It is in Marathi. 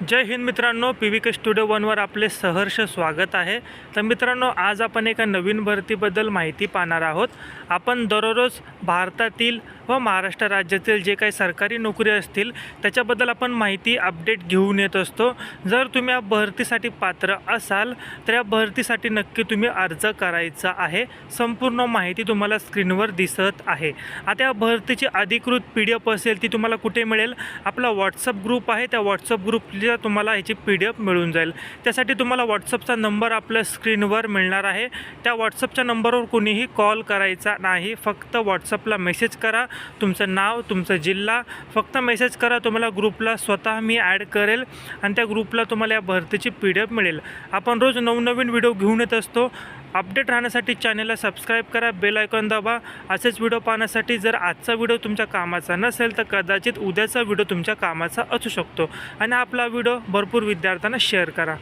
जय हिंद मित्रांनो पी व्ही के स्टुडिओ वनवर आपले सहर्ष स्वागत आहे. तर मित्रांनो आज आपण एका नवीन भरतीबद्दल माहिती पाहणार आहोत. आपण दररोज भारतातील व महाराष्ट्र राज्यातील जे काही सरकारी नोकरी असतील त्याच्याबद्दल आपण माहिती अपडेट घेऊन येत असतो. जर तुम्ही या भरतीसाठी पात्र असाल तर या भरतीसाठी नक्की तुम्ही अर्ज करायचा आहे. संपूर्ण माहिती तुम्हाला स्क्रीनवर दिसत आहे. आता या भरतीची अधिकृत पी डी एफ असेल ती तुम्हाला कुठे मिळेल? आपला व्हॉट्सअप ग्रुप आहे. त्या व्हॉट्सअप ग्रुप ग्रुपला तुम्हाला ह्याची पी डी एफ मिळून जाईल. त्यासाठी तुम्हाला व्हॉट्सअपचा नंबर आपल्या स्क्रीनवर मिळणार आहे. त्या व्हॉट्सअपच्या नंबरवर कुणीही कॉल करायचा नाही. फक्त व्हॉट्सअपला मेसेज करा. तुमचं नाव तुमचा जिल्हा फक्त मेसेज करा. तुम्हाला ग्रुपला स्वतः मी ॲड करेल आणि त्या ग्रुपला तुम्हाला या भरतीची पी डी एफ मिळेल. आपण रोज नवनवीन व्हिडिओ घेऊन येत असतो. अपडेट राहण्यासाठी चॅनलला सबस्क्राईब करा बेल आयकॉन दाबा. असेच व्हिडिओ पाहण्यासाठी जर आजचा व्हिडिओ तुमच्या कामाचा नसेल तर कदाचित उद्याचा व्हिडिओ तुमच्या कामाचा असू शकतो. आणि आपला व्हिडिओ भरपूर विद्यार्थ्यांना शेअर करा.